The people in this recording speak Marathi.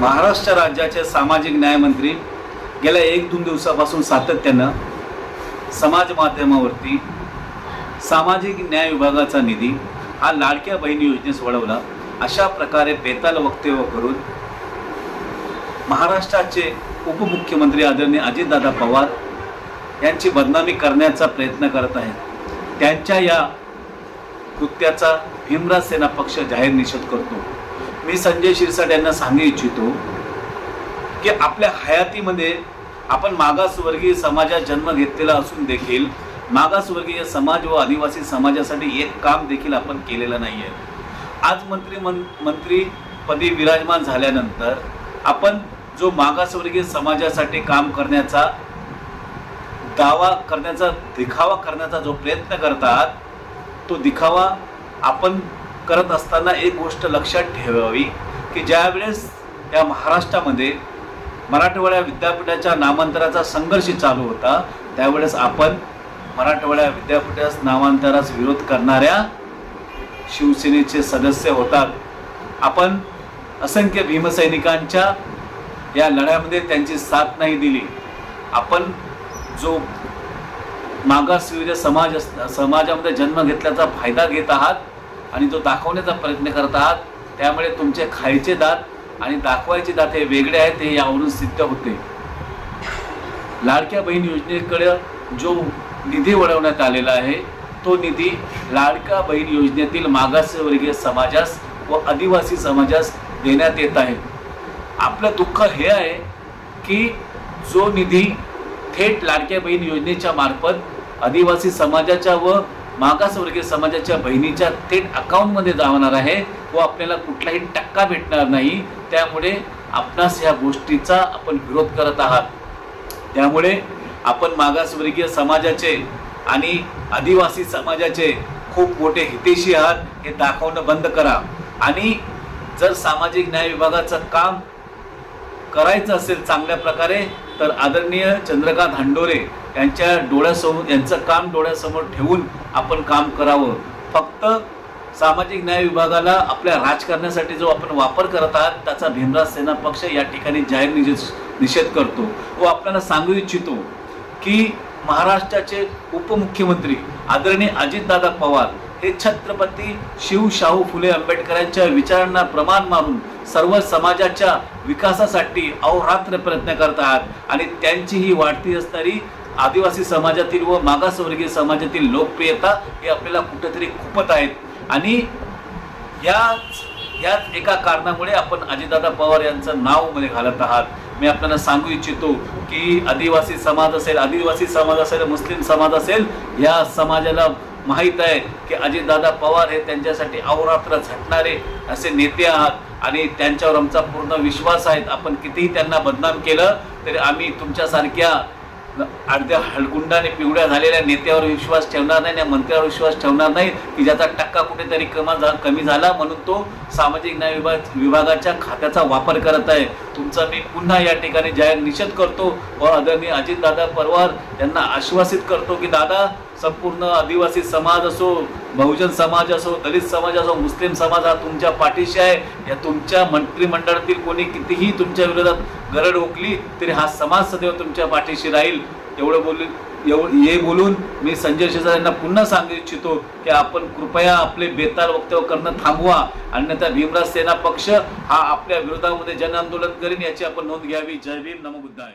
महाराष्ट्र राज्याचे सामाजिक न्यायमंत्री गेल्या एक दोन दिवसापासून सातत्यानं समाज माध्यमावरती सामाजिक न्याय विभागाचा निधी हा लाडक्या बहिणी योजनेस वळवला. अशा प्रकारे बेताल वक्तव्य करून महाराष्ट्राचे उपमुख्यमंत्री आदरणीय अजितदादा पवार यांची बदनामी करण्याचा प्रयत्न करत आहेत. त्यांच्या या कृत्याचा भीमराज सेना पक्ष जाहीर निषेध करतो. मी संजय शिरसाट यांना सांगू इच्छितो की आपल्या हयातीमध्ये आपण मागासवर्गीय समाजात जन्म घेतलेला असून देखील मागासवर्गीय समाज व आदिवासी समाजासाठी एक काम देखील आपण केलेलं नाही आहे आज मंत्री मन मंत्रीपदी विराजमान झाल्यानंतर आपण जो मागासवर्गीय समाजासाठी काम करण्याचा दावा करण्याचा दिखावा करण्याचा जो प्रयत्न करतात तो दिखावा आपण करत असताना एक गोष्ट लक्षात ठेवावी की ज्यावेळेस या महाराष्ट्रामध्ये मराठवाड्या विद्यापीठाच्या नामांतराचा संघर्ष चालू होता त्यावेळेस आपण मराठवाड्या विद्यापीठास नामांतरास विरोध करणाऱ्या शिवसेनेचे सदस्य होतात. आपण असंख्य भीमसैनिकांच्या या लढ्यामध्ये त्यांची साथ नाही दिली. आपण जो मागासवर्गीय समाज समाजामध्ये जन्म घेतल्याचा फायदा घेत आहात आणि तो दाखवण्याचा प्रयत्न करत आहात त्यामुळे तुमचे खायचे दात आणि दाखवायचे दात हे वेगळे आहेत हे यावरून सिद्ध होते. लाडक्या बहीण योजनेकडे जो निधी वळवण्यात आलेला आहे तो निधी लाडक्या बहीण योजनेतील मागासवर्गीय समाजास व आदिवासी समाजास देण्यात येत आहे. आपलं दुःख हे आहे की जो निधी थेट लाडक्या बहीण योजनेच्या मार्फत आदिवासी समाजाच्या व मागासवर्गीय समाजाच्या बहिणीच्या थेट अकाउंटमध्ये जाणार आहे. व आपल्याला कुठलाही टक्का भेटणार नाही. त्यामुळे आपणास ह्या गोष्टीचा आपण विरोध करत आहात. त्यामुळे आपण मागासवर्गीय समाजाचे आणि आदिवासी समाजाचे खूप मोठे हितेशी आहात. हे दाखवणं बंद करा. आणि जर सामाजिक न्याय विभागाचं काम करायचं असेल चांगल्या प्रकारे तर आदरणीय चंद्रकांत हांडोरे यांच्या डोळ्यासमोर यांचं काम डोळ्यासमोर ठेवून आपण काम करावं. फक्त सामाजिक न्याय विभागाला आपल्या राजकारणासाठी जो आपण वापर करत आहात त्याचा भीमराज सेना पक्ष या ठिकाणी जाहीर निषेध निषेध करतो. व आपल्याला सांगू इच्छितो की महाराष्ट्राचे उपमुख्यमंत्री आदरणीय अजितदादा पवार हे छत्रपती शिव शाहू फुले आंबेडकरांच्या विचारांना प्रमाण मारून सर्व समाजाच्या विकासासाठी अहोरात्र प्रयत्न करत आहात आणि त्यांची ही वाढती असणारी आदिवासी समाजातील व मागासवर्गीय समाजातील लोकप्रियता हे आपल्याला कुठेतरी खुपत आहेत. आणि याच याच एका कारणामुळे आपण अजितदादा पवार यांचं नावमध्ये घालत आहात. मी आपल्याला सांगू इच्छितो की आदिवासी समाज असेल आदिवासी समाज असेल मुस्लिम समाज असेल या समाजाला माहीत आहे की अजितदादा पवार हे त्यांच्यासाठी अहोरात्र झटणारे असे नेते आहात आणि त्यांच्यावर आमचा पूर्ण विश्वास आहे. आपण कितीही त्यांना बदनाम केलं तरी आम्ही तुमच्यासारख्या अर्ध्या हळकुंडाने पिवळ्या झालेल्या नेत्यावर विश्वास ठेवणार नाही आणि मंत्र्यावर विश्वास ठेवणार नाही की ज्याचा टक्का कुठेतरी कमा झा कमी झाला म्हणून तो सामाजिक न्याय विभाग विभागाच्या खात्याचा वापर करत आहे. तुमचा मी पुन्हा या ठिकाणी जाहीर निषेध करतो. व आदरणीय अजितदादा परवार यांना आश्वासित करतो की दादा संपूर्ण आदिवासी समाज असो बहुजन समाज असो दलित समाज असो मुस्लिम समाज हा तुमच्या पाठीशी आहे. या तुमच्या मंत्रिमंडळातील कोणी कितीही तुमच्या विरोधात गरड ओकली तरी हा समाज सदैव तुमच्या पाठीशी राहील. एवढं बोलून एवढं हे बोलून मी संजय शेजार यांना पुन्हा सांगू इच्छितो की आपण कृपया आपले बेताल वक्तव्य करणं थांबवा. अन्यथा भीमराज सेना पक्ष हा आपल्या विरोधामध्ये जन आंदोलन करीन याची आपण नोंद घ्यावी. जय भीम नमो बुद्धाय.